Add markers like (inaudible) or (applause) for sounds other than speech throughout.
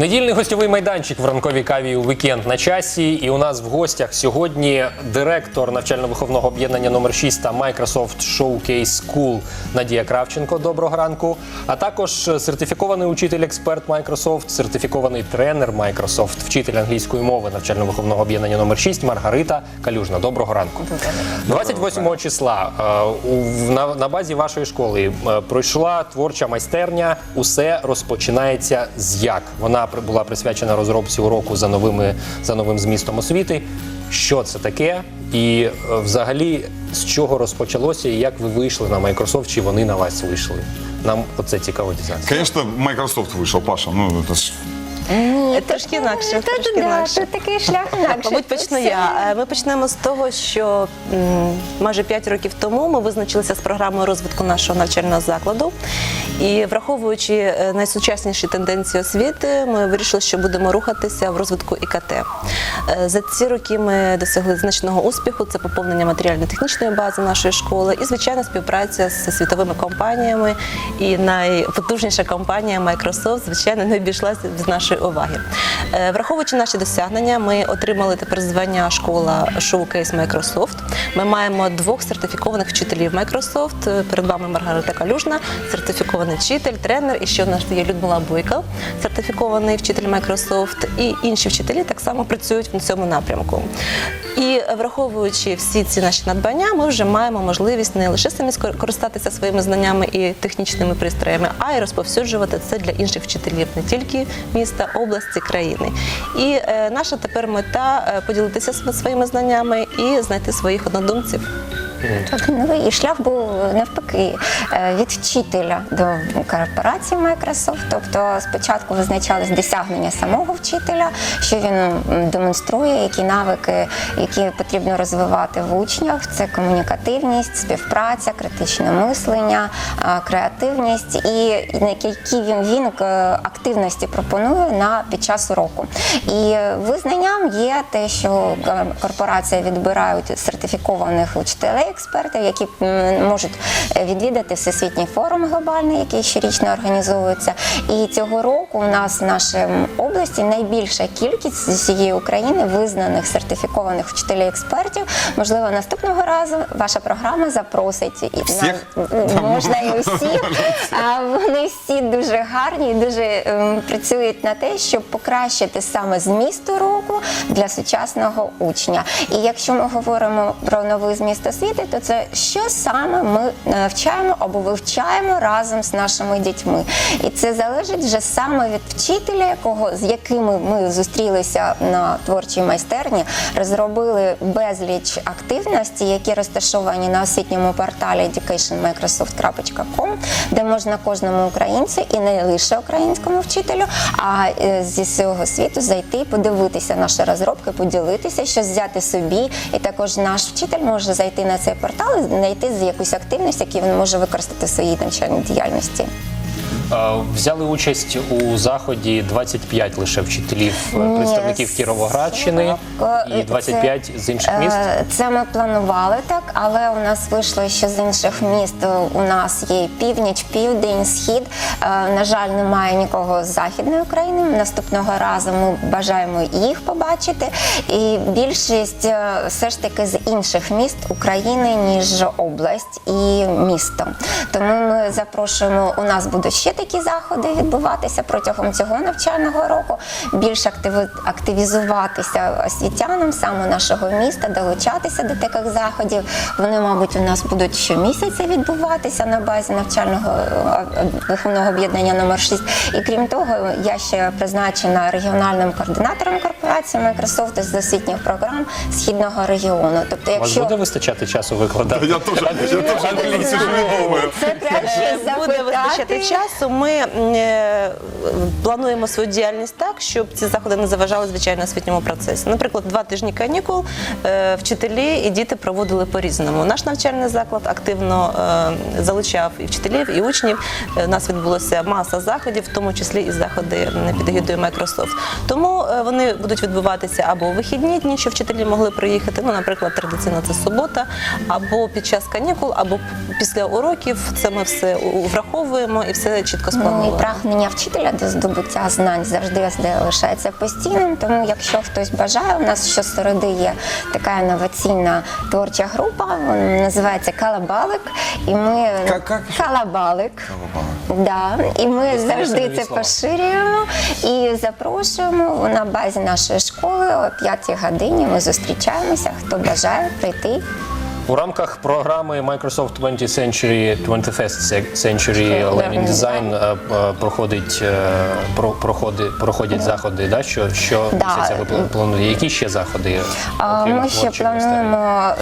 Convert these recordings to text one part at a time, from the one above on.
Недільний гостьовий майданчик в ранковій каві у вікенд на часі. І у нас в гостях сьогодні директор навчально-виховного об'єднання номер 6 та Microsoft Showcase School Надія Кравченко. Доброго ранку. А також сертифікований учитель-експерт Microsoft, сертифікований тренер Microsoft, вчитель англійської мови навчально-виховного об'єднання номер 6 Маргарита Калюжна. Доброго ранку. 28 числа е, на, базі вашої школи е, пройшла творча майстерня. Усе розпочинається з як. Вона була присвячена розробці уроку за новими за новим змістом освіти. Що це таке? І е, взагалі з чого розпочалося, і як ви вийшли на Microsoft, чи вони на вас вийшли? Нам оце цікаво дізнатися. Звісно, Microsoft вийшов, Паша. Ну, це ж... Трошки інакше, Тут, трошки інакше. тут такий шлях інакше. Мабуть, почну я. Е, Ми почнемо з того, що м, майже 5 років тому ми визначилися з програмою розвитку нашого навчального закладу. І враховуючи е, найсучасніші тенденції освіти, ми вирішили, що будемо рухатися в розвитку ІКТ. Е, За ці роки ми досягли значного успіху. Це поповнення матеріально-технічної бази нашої школи і, звичайно, співпраця з світовими компаніями. І найпотужніша компанія Microsoft, звичайно, не обійшлася без нашої уваги. Е, Враховуючи наші досягнення, ми отримали тепер звання школа Showcase Microsoft. Ми маємо двох сертифікованих вчителів Microsoft. Перед вами Маргарита Калюжна, сертифікований вчитель, тренер. І ще у нас є Людмила Бойко, сертифікований вчитель Microsoft. І інші вчителі так само працюють в цьому напрямку. І враховуючи всі ці наші надбання, ми вже маємо можливість не лише самі скор- користатися своїми знаннями і технічними пристроями, а й розповсюджувати це для інших вчителів не тільки міста, області, країни. І е, наша тепер мета е, поділитися своїми знаннями і знайти своїх однодумців. dondurucu. Тобто новий і шлях був навпаки е, від вчителя до корпорації Microsoft. Тобто спочатку визначались досягнення самого вчителя, що він демонструє, які навики, які потрібно розвивати в учнях. Це комунікативність, співпраця, критичне мислення, е, креативність і які він, він е, активності пропонує на під час уроку. І визнанням є те, що е, корпорація відбирають сертифікованих учителей експертів, які можуть е, відвідати всесвітній форум глобальний, який щорічно організовується. І цього року у нас в нашій області найбільша кількість з всієї України визнаних сертифікованих вчителів експертів. Можливо, наступного разу ваша програма запросить і Всіх? можна і усіх. А вони всі дуже гарні і дуже ем, працюють на те, щоб покращити саме зміст уроку для сучасного учня. І якщо ми говоримо про новий зміст освіти, то це що саме ми навчаємо або вивчаємо разом з нашими дітьми. І це залежить вже саме від вчителя, якого з якими ми зустрілися на творчій майстерні, розробили безліч активностей, які розташовані на освітньому порталі educationmicrosoft.com, де можна кожному українцю і не лише українському вчителю, а е, зі всього світу зайти, подивитися наші розробки, поділитися, щось взяти собі. І також наш вчитель може зайти на цей портал і знайти якусь активність, яку він може використати в своїй навчальній діяльності. Е, Взяли участь у заході 25 лише вчителів, е, представників Кіровоградщини так, і 25 з інших міст. Е, Це ми планували так, але у нас вийшло ще з інших міст. У нас є північ, південь, схід. Е, На жаль, немає нікого з західної України. Наступного разу ми бажаємо їх побачити. І більшість е, все ж таки з інших міст України, ніж область і місто. Тому ми запрошуємо. У нас будуть ще такі заходи відбуватися протягом цього навчального року. Більш активізуватися освітянам саме нашого міста, долучатися до таких заходів. Вони, мабуть, у нас будуть щомісяця відбуватися на базі навчального е, виховного об'єднання номер 6 І крім того, я ще призначена регіональним координатором корпорації Microsoft з освітніх програм східного регіону. Тобто, вас якщо буде вистачати часу викладати? Я тоже Англійську мову. це Е, Буде вистачати часу. Ми е, плануємо свою діяльність так, щоб ці заходи не заважали звичайно освітньому процесі. Наприклад, два тижні канікул е, вчителі і діти проводили по-різному. Наш навчальний заклад активно е, залучав і вчителів, і учнів. У нас відбулося маса заходів, в тому числі і заходи під егідою Microsoft. Тому вони будуть відбуватися або у вихідні дні, щоб вчителі могли приїхати. Ну, наприклад, традиційно це субота, або під час канікул, або після уроків. Це ми все враховуємо і все чітко чітко Ну і прагнення вчителя до здобуття знань завжди лишається постійним. Тому, якщо хтось бажає, у нас щосереди є така інноваційна творча група, вона називається Калабалик. І ми Как- как? Калабалик. Да. І ми завжди нові це слова. поширюємо і запрошуємо на базі нашої школи о 5 годині. Ми зустрічаємося. Хто бажає прийти У рамках програми Microsoft 20th Century, 21st Century Learning Design е, е, проходить, е, про- проходи- проходять заходи, да? що, що місяця ви пла- плануєте? Які ще заходи? Окрім Ми ще плануємо,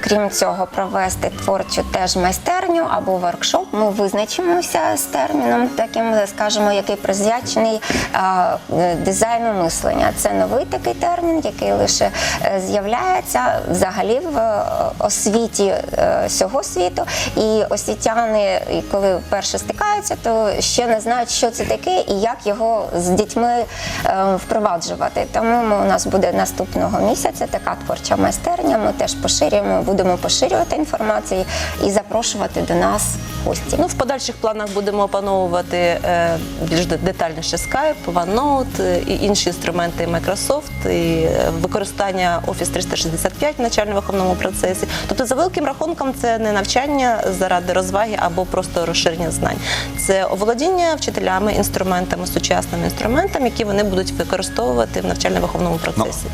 крім цього, провести творчу теж майстерню або воркшоп. Ми визначимося з терміном, таким скажімо, який е, дизайну мислення. Це новий такий термін, який лише з'являється взагалі в освіті е, всього світу. І освітяни, коли вперше стикаються, то ще не знають, що це таке і як його з дітьми е, впроваджувати. Тому у нас буде наступного місяця така творча майстерня. Ми теж поширюємо, будемо поширювати інформацію і запрошувати до нас гості. Ну в подальших планах будемо опановувати е, більш детальніше Skype, OneNote е, і інші інструменти Microsoft, і е, використання Office 365 в начально-виховному процесі. Тобто, за великим рахунком, це не навчання заради розваги або просто розширення знань. Це оволодіння вчителями, інструментами, сучасними інструментами, які вони будуть використовувати в навчально-виховному ну, процесі.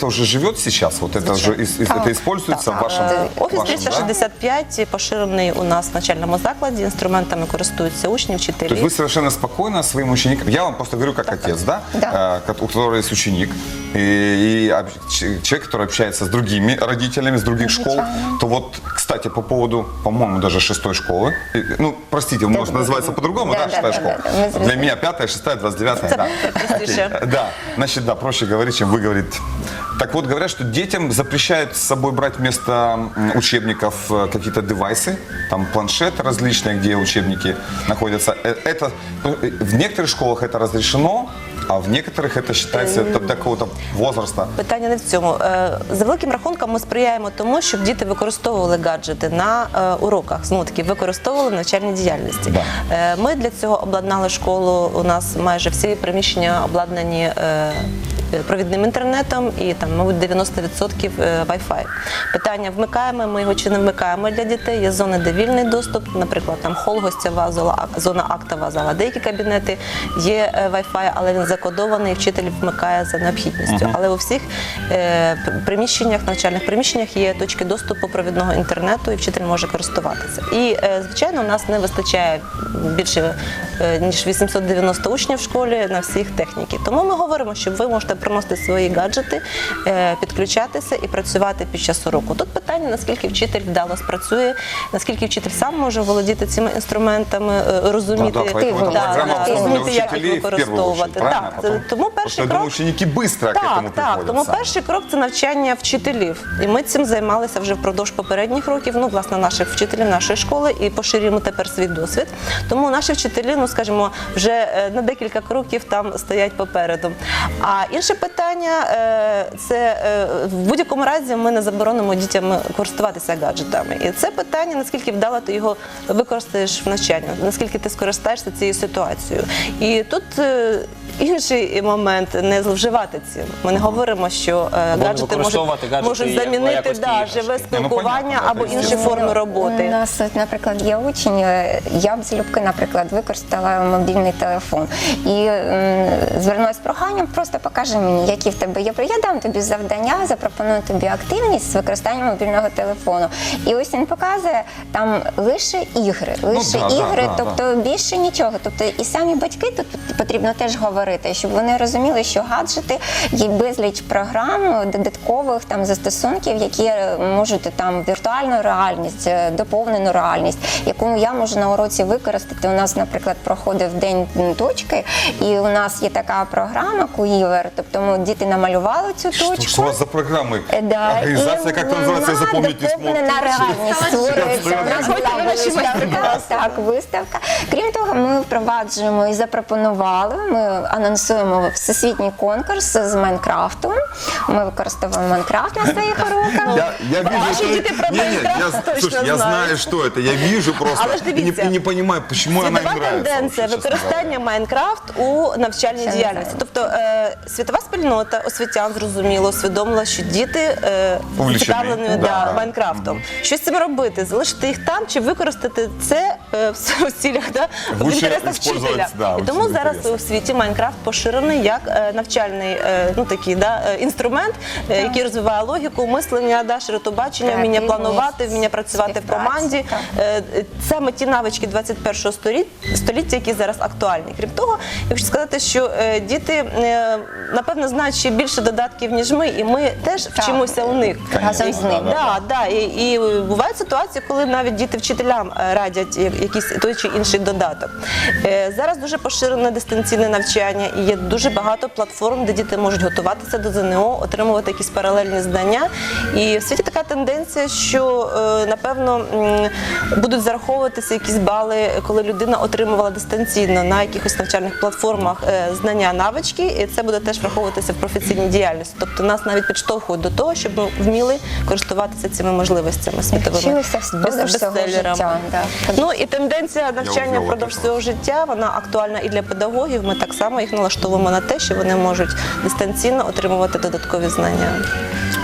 Но вже живе это уже? Вот это же это используется э, да. в вашем... Офис 365 досі поширений у нас в начальному закладе. Инструментами користуються учні, вчителі. То есть вы совершенно спокойно своим ученикам, я вам просто говорю как так, отец, да? да. Э, у которого есть ученик, и, и человек, который общается с другими родителями, с других школ, то вот, кстати, по поводу, по-моему, даже шестой школы, ну, простите, да, может, да, называется по-другому, да, да, шестая да, школа? Да, да. Для меня пятая, шестая, двадцать девятая, да. (laughs) Да, значит, да, проще говорить, чем выговорить Так вот, говорят, что детям запрещают с собой брать вместо м, учебников э, какие-то девайсы, там планшеты различные, где учебники находятся. Э, Это, ну, э, в некоторых школах это разрешено, а в некоторых это считается до такого-то возраста. Питання не в цьому. Е, За великим рахунком ми сприяємо тому, щоб діти використовували гаджети на е, уроках. Знову таки використовували в навчальній діяльності. Да. Е, Ми для цього обладнали школу. У нас майже всі приміщення обладнані. е, Провідним інтернетом і там, мабуть, 90% е, Wi-Fi. Питання вмикаємо ми його чи не вмикаємо для дітей. Є зони, де вільний доступ, наприклад, там хол, гостєва зола, зона актова зала. Деякі кабінети є е, Wi-Fi, але він закодований, і вчитель вмикає за необхідністю. Але у всіх приміщеннях, навчальних приміщеннях є точки доступу провідного інтернету, і вчитель може користуватися. І звичайно, у нас не вистачає більше ніж 890 учнів в школі на всіх техніки. Тому ми говоримо, що ви можете приносити свої гаджети, е, підключатися і працювати під час уроку. Тут питання, наскільки вчитель вдало спрацює, наскільки вчитель сам може володіти цими інструментами, е, розуміти, Да, да, поэтому эта программа да, создана для розуміти, як їх учителей в первую очередь, використовувати. правильно? Так, Потом- тому Потому перший что, я думаю, крок. ученики быстро к этому Так, так. приходят Тому сами. перший крок це навчання вчителів. І ми цим займалися вже впродовж попередніх років. Ну, власне, наших вчителів нашої школи і поширюємо тепер свій досвід. Тому наші вчителі, ну скажімо, вже е, на декілька кроків там стоять попереду. А інше питання е, це е, в будь-якому разі ми не заборонимо дітям користуватися гаджетами. І це питання, наскільки вдало ти його використаєш в навчанні, наскільки ти скористаєшся цією ситуацією. І тут. е, Інший момент не зловживати цим. Ми не говоримо, що гаджети можуть, гаджети можуть замінити да, живе ну, спілкування або інші форми У нас, наприклад, є учень, я б залюбки, наприклад, використала мобільний телефон і звернулася з проханням, просто покажи мені, які в тебе є. Я дам тобі завдання, запропоную тобі активність з використанням мобільного телефону. І ось він показує там лише ігри, лише да, да, ігри, да, тобто більше нічого. Тобто і самі батьки тут потрібно теж говорити, щоб вони розуміли, що гаджети є безліч програм додаткових там застосунків, які е, можуть там віртуальну реальність, е, доповнену реальність, яку я можу на уроці використати. У нас, наприклад, проходив день точки, і у нас є така програма Куївер, тобто ми діти намалювали цю Что, точку. что у вас за программы? Е, Да, Организация, і как это называется, я вона запомнить не смог. доповнена реальність створюється. У нас була Наші виставка, майстер-класи. так, виставка. Крім того, ми впроваджуємо і запропонували. Ми анонсуємо всесвітній конкурс з Майнкрафту. Ми використовуємо Майнкрафт на своїх (laughs) уроках. Я, я вижу, Ваші что- діти про Не, не, Майнкрафт я, точно слушай, я знають. знаю, что это. Я вижу просто Але ж и, дивіться. не, и не понимаю, почему она им Світова нравится. тенденція вообще, честно використання Майнкрафт у навчальній Це діяльності. не Тобто е, світова спільнота освітян зрозуміло усвідомила, що діти е, зацікавлені Да, да, да. Майнкрафтом. Що з цим робити? Залишити їх там чи використати це е, в (laughs) цілях да, в інтересах вчителя. да, І тому зараз інтересах. у світі Майнкрафт поширений як е, навчальний е, ну, такий, да, е, інструмент, е, який розвиває логіку, мислення, да, широкобачення, вміння Креативність, планувати, вміння працювати в команді. так. Е, е, Саме ті навички 21 століття, століття, які зараз актуальні. Крім того, я хочу сказати, що е, діти е, напевно знають ще більше додатків, ніж ми, і ми теж вчимося у них. Разом з ними. Да, да, і, і бувають ситуації, коли навіть діти вчителям е, радять якийсь той чи інший додаток. Е, Зараз дуже поширене дистанційне навчання і є дуже багато платформ, де діти можуть готуватися до ЗНО, отримувати якісь паралельні знання. І в світі така тенденція, що е, напевно м, будуть зараховуватися якісь бали, коли людина отримувала дистанційно на якихось навчальних платформах е, знання, навички, і це буде теж враховуватися в професійній діяльності. Тобто нас навіть підштовхують до того, щоб ми вміли користуватися цими можливостями світовими Вчилися бестселерами. Да. Ну і тенденція навчання впродовж свого життя вона актуальна і для педагогів. Ми так само їх налаштовуємо на те, що вони можуть дистанційно отримувати додаткові знання.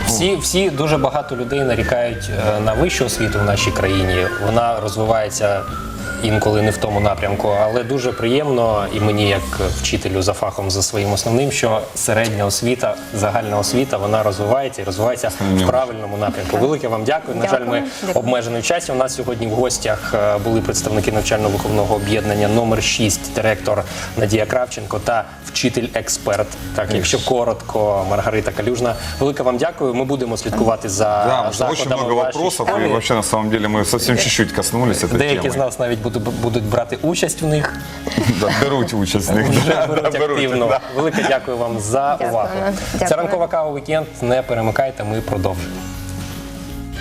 Всі, всі дуже багато людей нарікають е, на вищу освіту в нашій країні. Вона розвивається інколи не в тому напрямку, але дуже приємно і мені, як вчителю за фахом за своїм основним, що середня освіта, загальна освіта, вона розвивається і розвивається в правильному напрямку. Велике вам дякую. На жаль, ми Дякую. Дякую. обмежені в часі. У нас сьогодні в гостях е, були представники навчально-виховного об'єднання номер 6 директор Надія Кравченко та вчитель-експерт. Так, якщо коротко, Маргарита Калюжна. Велике вам дякую. Ми будемо слідкувати за Да, потому что очень заходами много вашої вопросов, школи. и вообще на самом деле мы совсем чуть-чуть коснулись этой Деякі темы. з нас навіть будуть, будуть брати участь в них. Да, беруть участь. Вже Да, беруть да, активно. да. Велике дякую вам за Дякую. увагу. Це Дякую. ранкова кава вікенд. Не перемикайте. Ми продовжимо.